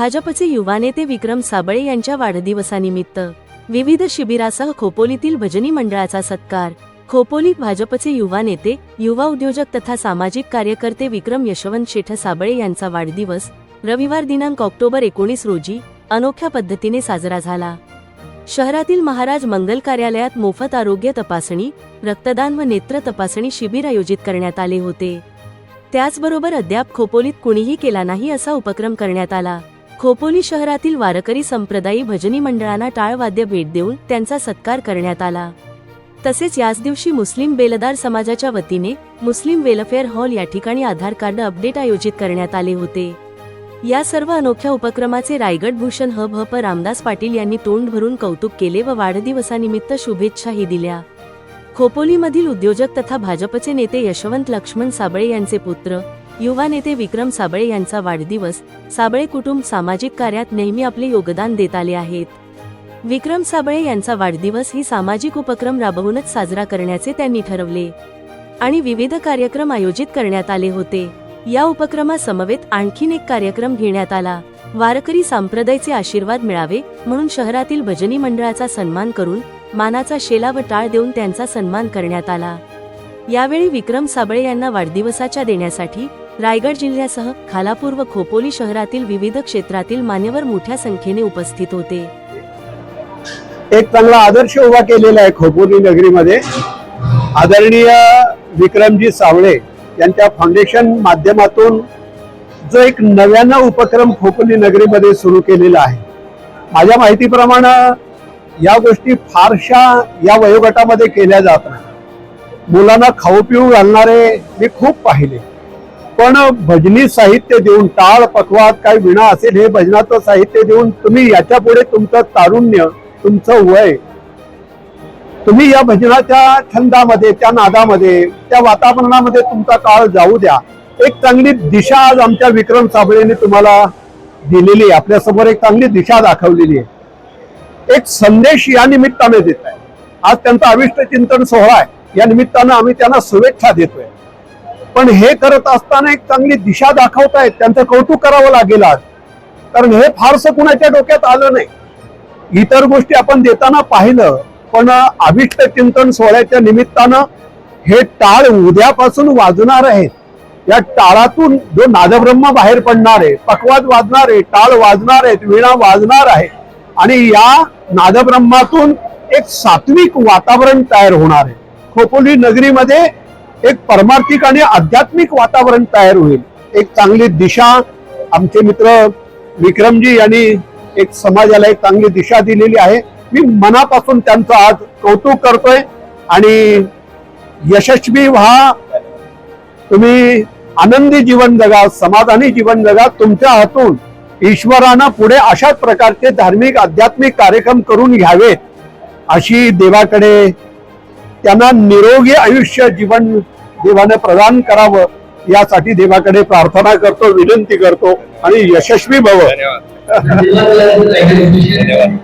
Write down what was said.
भाजपचे युवा नेते विक्रम साबळे यांच्या वाढदिवसानिमित्त विविध शिबिरासह खोपोलीतील भजनी मंडळाचा सत्कार. खोपोली भाजपचे युवा नेते युवा उद्योजक तथा सामाजिक कार्यकर्ते विक्रम यशवंत शेठ साबळे यांचा वाढदिवस रविवार दिनांक ऑक्टोबर एकोणीस रोजी अनोख्या पद्धतीने साजरा झाला. शहरातील महाराज मंगल कार्यालयात मोफत आरोग्य तपासणी रक्तदान व नेत्र तपासणी शिबिर आयोजित करण्यात आले होते. त्याचबरोबर अद्याप खोपोलीत कुणीही केला नाही असा उपक्रम करण्यात आला. खोपोली शहरातील वारकरी संप्रदायी भजनी मंडळांना टाळवाद्य भेट देऊन त्यांचा सत्कार करण्यात आला. तसेच याच दिवशी मुस्लिम बेलदार समाजाच्या वतीने मुस्लिम वेलफेअर हॉल या ठिकाणी आधार कार्ड अपडेट आयोजित करण्यात आले होते. या सर्व अनोख्या उपक्रमाचे रायगड भूषण हब हप रामदास पाटील यांनी तोंड भरून कौतुक केले व वाढदिवसानिमित्त शुभेच्छाही दिल्या. खोपोलीमधील उद्योजक तथा भाजपचे नेते यशवंत लक्ष्मण साबळे यांचे पुत्र युवा नेते विक्रम साबळे यांचा वाढदिवस साबळे कुटुंब सामाजिक कार्यात नेहमी आपले योगदान देत आले आहेत. विक्रम साबळे यांचा वाढदिवस ही सामाजिक उपक्रम राबवूनच साजरा करण्याचे त्यांनी ठरवले आणि विविध कार्यक्रम आयोजित करण्यात आले होते. या उपक्रमासमवेत आणखीन एक कार्यक्रम घेण्यात आला. वारकरी सांप्रदायचे आशीर्वाद मिळावे म्हणून शहरातील भजनी मंडळाचा सन्मान करून मानाचा शेला व टाळ देऊन त्यांचा सन्मान करण्यात आला. यावेळी विक्रम साबळे यांना वाढदिवसाच्या देण्यासाठी रायगड जिल्ह्यासह खालापूर व खोपोली शहरातील विविध क्षेत्रातील मान्यवर मोठ्या संख्येने उपस्थित होते. एक चांगला आदर्श उभा केलेला आहे खोपोली नगरीमध्ये. आदरणीय विक्रमजी सावळे यांच्या फाउंडेशन माध्यमातून जो एक नव्यानं उपक्रम खोपोली नगरीमध्ये सुरू केलेला आहे. माझ्या माहितीप्रमाणे या गोष्टी फारशा या वयोगटामध्ये केल्या जात नाही. मुलांना खाऊ पिऊ घालणारे मी खूप पाहिले. पण भजनी साहित्य देऊन टाळ पथवात काही विणा असेल हे भजनाचं साहित्य देऊन तुम्ही याच्यापुढे तुमचं तारुण्य तुमचं वय तुम्ही या भजनाच्या छंदामध्ये त्या नादामध्ये त्या वातावरणामध्ये तुमचा काळ जाऊ द्या. एक चांगली दिशा आज आमच्या विक्रम साबळेने तुम्हाला दिलेली आहे. आपल्यासमोर एक चांगली दिशा दाखवलेली आहे. एक संदेश या निमित्ताने देत आहे. आज त्यांचा अविष्ट चिंतन सोहळा आहे. या निमित्तानं आम्ही त्यांना शुभेच्छा देतोय. पण हे करत असताना एक चांगली दिशा दाखवतायत त्यांचं कौतुक करावं लागेल आज. कारण हे फारसं कुणाच्या डोक्यात आलं नाही. इतर गोष्टी आपण देताना पाहिलं पण अभिष्ट चिंतन सोहळ्याच्या निमित्तानं हे टाळ उद्यापासून वाजणार आहेत. या टाळातून जो नादब्रह्म बाहेर पडणार आहे पकवाद वाजणार आहे टाळ वाजणार आहेत वीणा वाजणार आहे आणि या नादब्रह्मातून एक सात्विक वातावरण तयार होणार आहे. खोपोली नगरीमध्ये एक परमार्थिक आणि आध्यात्मिक वातावरण तयार होईल. एक चांगली दिशा आमचे मित्र विक्रमजी यांनी एक समाजाला एक चांगली दिशा दिलेली आहे. मी मनापासून त्यांचं आज कौतुक करतोय आणि यशस्वी व्हा. तुम्ही आनंदी जीवन जगा समाधानी जीवन जगा. तुमच्या हातून ईश्वरानं पुढे अशाच प्रकारचे धार्मिक आध्यात्मिक कार्यक्रम करून घ्यावेत. अशी देवाकडे त्यांना निरोगी आयुष्य जीवन देवाने प्रदान करावं यासाठी देवाकडे प्रार्थना करतो विनंती करतो आणि यशस्वी भव. धन्यवाद. धन्यवाद.